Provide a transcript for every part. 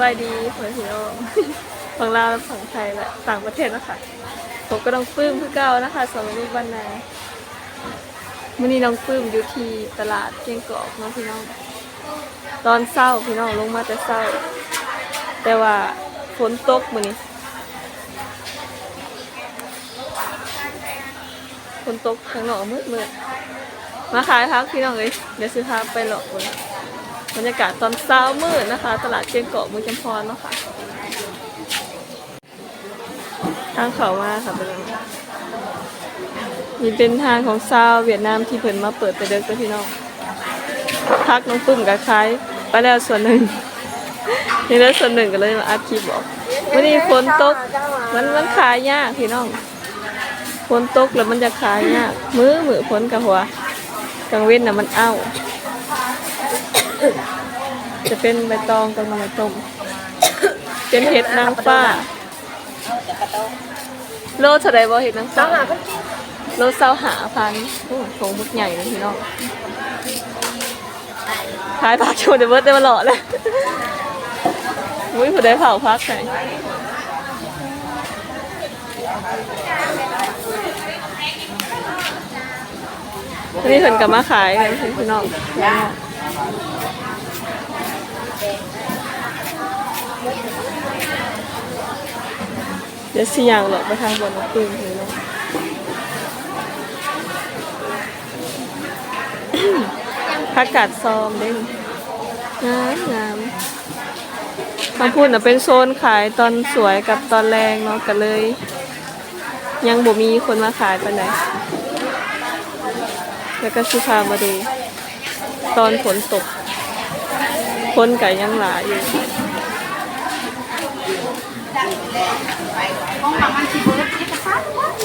บายดีเพื่อนพี่น้องฝั่งลาวและฝั่งไทยและต่างประเทศนะคะผมก็ต้องปื้มคือเก่านะคะสวัสดีวันนามื่อนี้น้องปื้มอยู่ที่ตลาดเกียงกอกน้องพี่น้อง ตอนเศร้าพี่น้องลงมาแต่เศร้า แต่ว่าฝนตกมื่อนี้ฝนตกข้างนอกมืดมืดมาขายพักพี่น้องเลยเดี๋ยวซื้อพาไปหลอกคน บรรยากาศตอนเช้ามืดนะคะ ตลาดเชียงเกาะมือจำพรเนาะค่ะทางเขามาค่ะเป็นนี่เป็นทางของซาวเวียดนามที่เพิ่นมาเปิดไปเดินกับพี่น้องพักน้องปุ้มกับคล้ายไปแล้วส่วนหนึ่งนี่แล้วส่วนหนึ่งก็เลยมาอัดคลิปบอกวันนี้ฝนตกมันมันขายยากพี่น้องฝนตกแล้วมันจะขายยากมือมือฝนกับหัวกลางเว้นน่ะมันเอ้า จะเป็นใบตองกับหน่อต้มเป็นเห็ดนางฟ้า โลเท่าไรบ่เห็ดนางฟ้า โลเศร้าหาพันโอ้โถงบุกใหญ่เลยพี่น้องขายผักโชว์เดยวเบิร์ดได้มาหล่อเลยอุ้ยผู้ใดเผาพักไหนวันนี้เพิ่นกลับมาขายกันพี่น้อง เดี๋ยวสิอย่างหลอกไปทางบนน้ำปืนเลยเนาะพักกาดซอมเด้งงามงามคำพูดน่ะเป็นโซนขายตอนสวยกับตอนแรงเนาะกันเลย ยังบ่มีคนมาขายปานไหนแล้วก็สิพามาดู ตอนฝนตกคนก็ยังหลายอยู่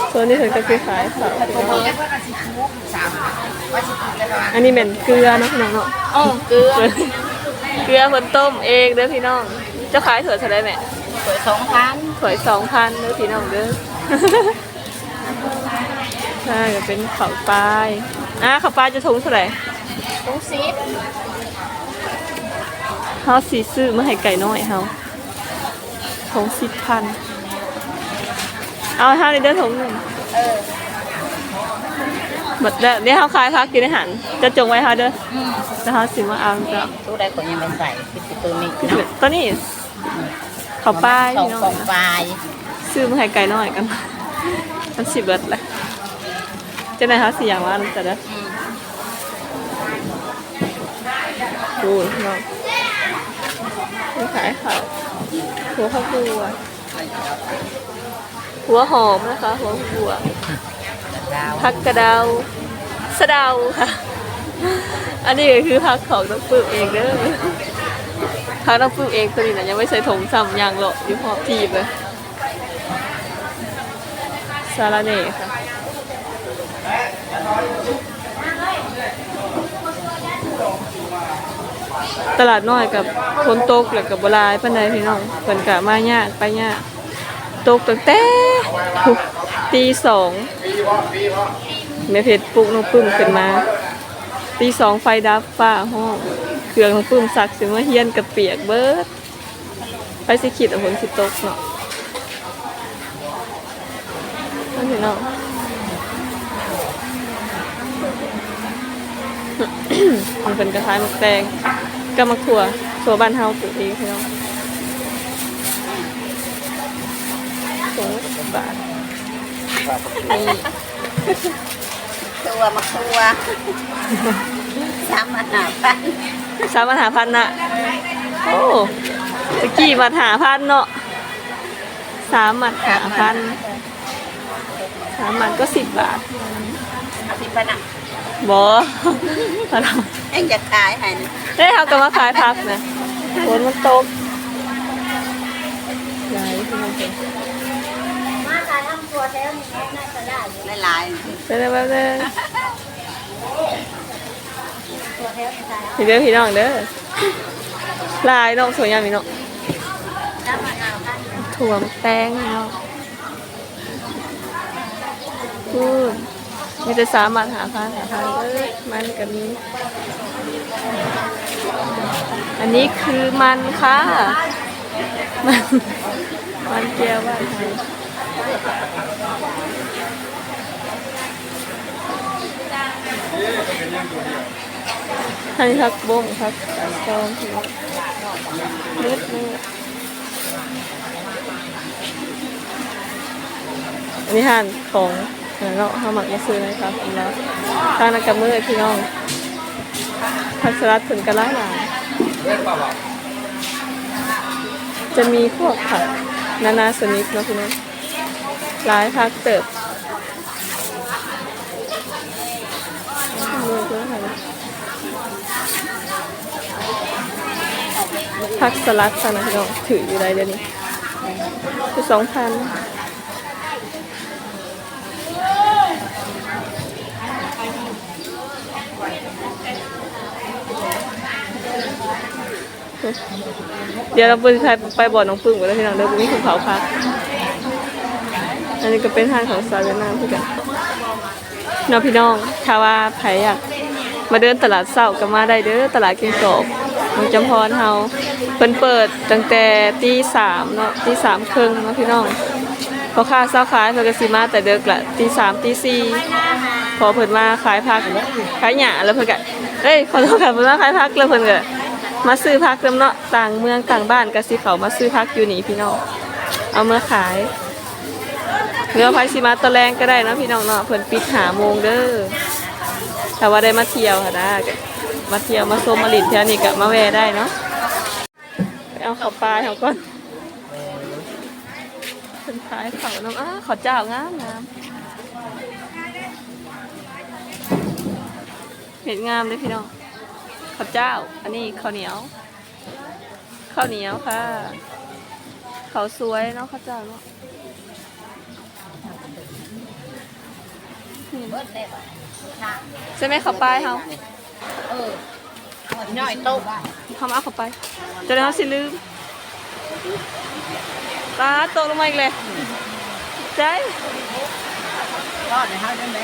โซนนี้เพิ่นก็คือขายค่ะอันนี้เป็นเกลือเนาะพี่น้องเนาะอ๋อเกลือ เกลือเพิ่นต้มเองเด้อพี่น้องเจ้าขายถั่วเท่าไรแม่สวยสองพันถั่วสองพันเด้อพี่น้องเด้อใช่ก็เป็นข้าวปลายอะข้าวปลายจะถุงเท่าไหร่ ต้องซีดเฮาสิซื้อมาให้ไก่น้อยเฮาถุงสิบพัน เอาห้าในเด้อถุงหนึ่งเออหมดแล้วเดี๋ยวเขาขายพักกินอาหารจะจงไว้เขาเด้ออืมแล้วเขาสิมาเอาจ้ะตู้ใดคนยังไม่ใส่คือสิตัวนี้เนาะตอนนี้ข้าวปลายสองพี่น้องสองปลายซื้อมาให้ไก่น้อยกันมันสิเบิดแหละเจ้านายเขาสิอย่างว่าจะได้อ อืม ดูพี่น้องนี่ขายข้าวหัวข้าวบัว หัวหอมนะคะ หัวบัวดาวผักกระเดาสะเดาค่ะ อันนี้ก็คือผักของต้องปลูกเองเด้อผักต้องปลูกเองตัวนี้นะยังไม่ใส่ถุงซ้ำยางหรอกอยู่พร้อมทีบเลยซาลาเน่ค่ะ ตลาดน้อยกับคนตกแล้วกับโบราณปันใดพี่น้องเพิ่นกะมายากไปยากตกตั้งแต่ตีสองแม่เพชรปลุกน้องปึ้มขึ้นมาตีสองไฟดับฟ้าห้องเครื่องน้องปึ้มสักสิมาเฮียนกับเปียกเบิดไปสิขิดเอาผลสิตกเนาะนั่นพี่น้องมันเป็นกระทายหมกแตง กับมะขั่วถั่วบ้านเฮาปลูกเองพี่น้องถุงละสิบบาทนี่ตัวมาตัวสามอันหาพันสามพันหาพันน่ะโอ้ตะกี้มาหาพันเนาะสามมัดหาพัน สามมัดก็สิบบาทสิบพันอะบอพอเราเอ็งจะขายให้นะเฮ้ยเขาก็มาขายพักนะฝนมันตกไหนพี่น้องเป็นมาขายทำตัวแล้วนี่น่าจะได้หลายเดี๋ยวแป๊บนึงๆตัวแล้วขายพี่เด้อพี่น้องเด้อลายน้องสวยงามพี่น้องสามอันหาพันถั่วแป้งเนาะ พูดมีแต่สามารถหาพันหาพันเอ้ยมันกับนี้ อันนี้คือมันค่ะ มัน มันแก้วบ้านไทยอันนี้พักบ่มพักจองทีมืดมืดอันนี้ห่านของ เนาะเขาหมักมาซื้อนะครับแล้วทางนักกับมือพี่น้องพัสลัดถึงกระลาหลายจะมีพวกผักนานาชนิดนะพี่น้องหลายพักเติบพักสลัดค่ะนะพี่น้องถืออยู่ได้เดี๋ยวนี้คือสองพัน เดี๋ยวเราไปไปบ่อน้องปึ้งกันแล้วพี่น้องเดี๋ยวพรุ่งนี้คุณเผาพักอันนี้ก็เป็นทางของสาเวียดนาพี่กันน้องพี่น้องถ้าว่าใครอยากมาเดินตลาดเศร้าก็มาได้เด้อตลาดกินกบน้องจำพรเฮาเพิ่นเปิดตั้งแต่ตีสามเนาะตีสามครึ่งเนาะพี่น้องพอค่าเช้าขายเพิ่นก็สิมาแต่เด็กละตีสามตีสี่พอเพิ่นมาขายผักขายหญ้าแล้วเพิ่นก็เอ้ยขอโทษค่ะเพิ่นมาขายผักแล้วเพิ่นก็ มาซื้อผักเติมเนาะต่างเมืองต่างบ้านก็สิเขามาซื้อผักอยู่นี่พี่น้องเอามาขายเรือไผสิมาตะแรงก็ได้นะพี่น้องเนาะเพิ่นปิดหาโมงเด้อถ้าว่าได้มาเที่ยวค่ะนะก็มาเที่ยวมาชมมาลินเที่ยวนี่ก็มาแวได้เนาะไปเอาข้าวปลาเขาก่อนเป็นท้ายเขาน้ำอ้าขอเจ้างามงามเห็ดงามเลยพี่น้อง ข้าวเจ้า อันนี้ข้าวเหนียว ข้าวเหนียวค่ะข้าวสวยเนาะข้าวเจ้าเนาะนี่เบิดเลยค่ะใช่ไหมข้าวปลายเขาเออน้อยตุ๊บเขามาเอาข้าวปลายจะได้เขาสิลืมตาตกลงมาอีกเลยใจรอดเลยเฮาได้ไหม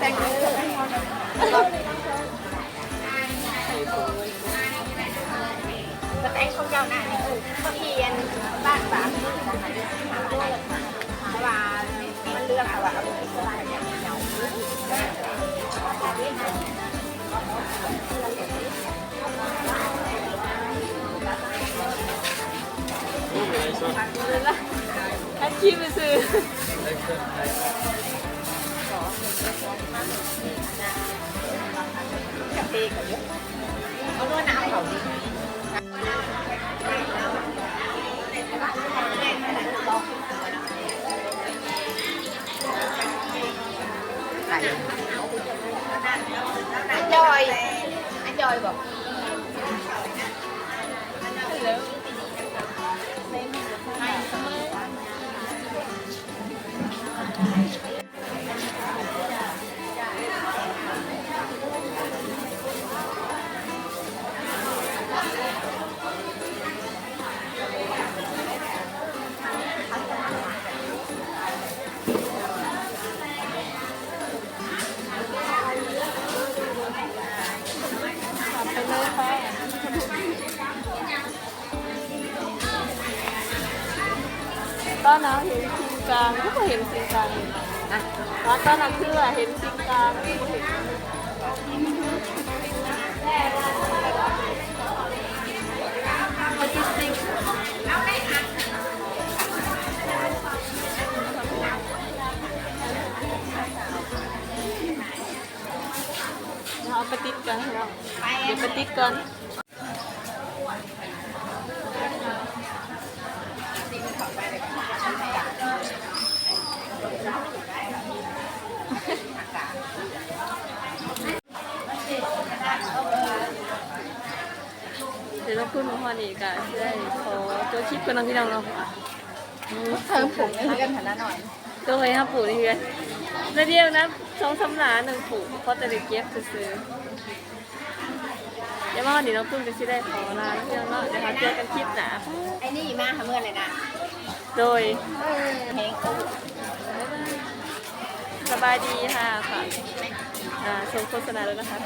กระแตงของเจ้าหน้านี่คือเขาเรียนบ้านสามที่ของมันเพราะว่ามันเลือกเอาว่าเอาไปสลายอย่างเดียวอันคิดไปซื้อกะ เพกับเยอะเอาด้วยน้ำเขาดี ตอนนั้นเห็นซิงกลางทุก็เห็นซิงกลางนะตอนนั้นคือเห็นซิงกลางก็เห็นเอาไปติดกันเราเดี๋ยวไปติดกัน เมาพอนี่ก็จะได้ขอตัวคลิปกันน้องพี่น้องเนาะเพิ่มผงให้กันฐานะหน่อยตัวไว้ครับปู่นี่คือแล้วเดียวนะสองสำหนาหนึ่งปู่เพราะแต่เด็กเก็บซื้อๆดี๋ยวมาวันนี้น้องตุ้มจะชิได้ขอลาเพื่อนเนาะเดี๋ยวเราเจอกันคลิปหนาไอ้นี่มาหาเมื่อเลยนะโดยเพลงอ้สบายดีค่ะค่ะอ่าชมโฆษณาแล้วนะคะ